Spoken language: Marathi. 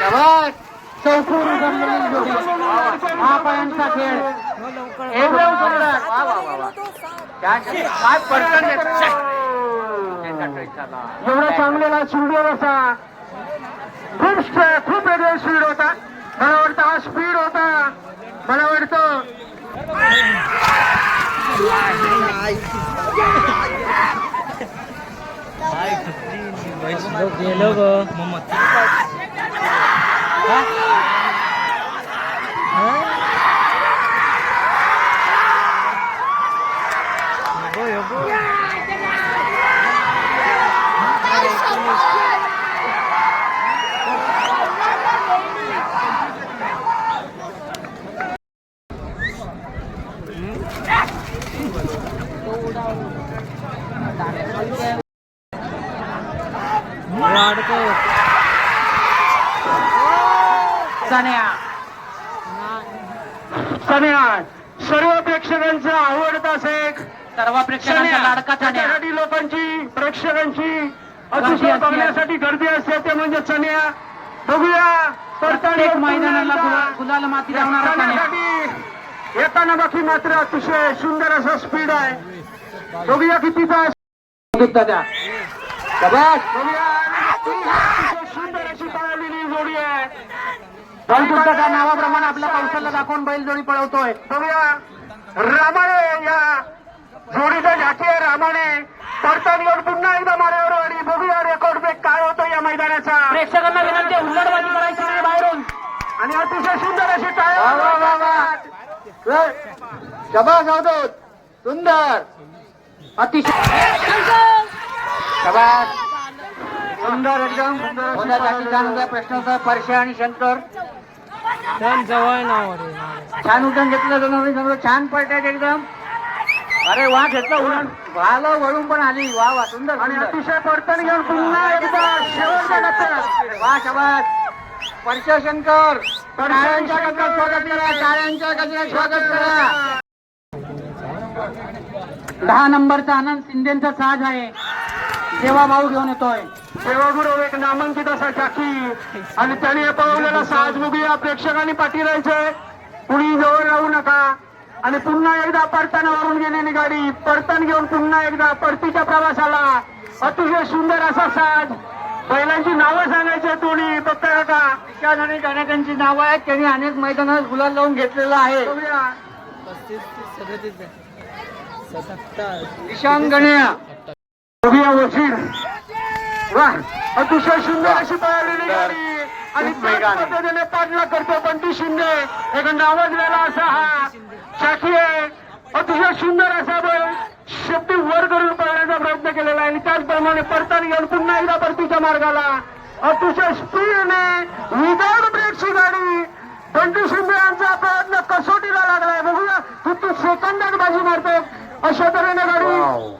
शाबास. हा खेळ. एकदम काय एवढा चांगलेला स्पीडवर असा. खूप स्ट- खूप वेगळा स्पीड होता. मला वाटतं हा स्पीड होता. मला वाटतं. गेलो ग सन्या. सर्व प्रेक्षकांचा आवडता एक सर्व प्रेक्षकांचा लाडका त्याच्यासाठी लोकांची प्रेक्षकांची अतिशय. बघण्यासाठी गर्दी असते ते म्हणजे चण्या बघूया प्रत्येक मैदानाला गुलाल- गुलाल माती लावणारा सन्या. चण्यासाठी येताना बाकी मात्र अतिशय सुंदर असा स्पीड आहे. बघूया कितीचा दादा शाबास. बघूया अतिशय सुंदर अशी पळालेली जोडी आहे. पंचवीस दादा नावाप्रमाणे आपलं कौशल्य दाखवून बैलजोडी पळवतोय. बघूया. रामाने या जोडीचा झाकी आहे रामाने पडताना येऊन पुन्हा एकदा माऱ्यावर आणि बघूया रेकॉर्ड ब्रेक काय होतो या मैदानाचा. प्रेक्षकांना विनंती हुल्लडबाजी करायची नाही बाहेरून. आणि अतिशय सुंदर अशी टाळ्या वा, वा, वा, वा. शबास अवधूत सुंदर. अतिशय. शबास. सुंदर एकदम होण्यासाठी छान होता प्रश्न होता? परशे आणि शंकर छान उठून घेतलं जणू समजा छान पडतात एकदम. अरे वा घेतलं उडून झालं वळून पण आली. वा वा सुंदर आणि. अतिशय पडताना घेऊन पुन्हा एकदा शेवटच्या टप्प्यात वा शबास. परश शंकर टाळ्यांच्या गजरात स्वागत करा टाळ्यांच्या गजरात स्वागत करा. दहा नंबरचा आनंद शिंदेचा साज आहे. देवा भाऊ घेऊन येतोय. सेवागुरु एक नामांकित असा चाकी आणि त्याने पळवलेला साज बघूया प्रेक्षकांनी पाठी राहायचंय कुणी जवळ राहू नका. आणि पुन्हा एकदा परताना वरून गेलेली गाडी परतान घेऊन पुन्हा एकदा परतीच्या प्रवासाला. अतिशय सुंदर असा साज. बैलांची नावं सांगायची दोन्ही बघताय का विशाल आणि गणकांची नावं आहेत. त्यांनी अनेक मैदानात गुलाल लावून घेतलेलं आहे. ईशान गण्या. वशीर वा अतिशय सुंदर अशी पळालेली गाडी. आणि पद्धतीने पाठला करतो बंटी शिंदे. एक नावाजलेला असा हा. शाखी आहे. अतिशय सुंदर असा शेपटी वर करून पळण्याचा प्रयत्न केलेला आहे. आणि त्याचप्रमाणे परताना घेऊन पुन्हा एकदा परतीच्या मार्गाला. अतिशय स्पीडने विदाउट ब्रेकची गाडी. बंटी शिंदे यांचा प्रयत्न कसोटीला लागलाय. बघूया किती सेकंदात बाजी मारतो अशा तऱ्हेने गाडी.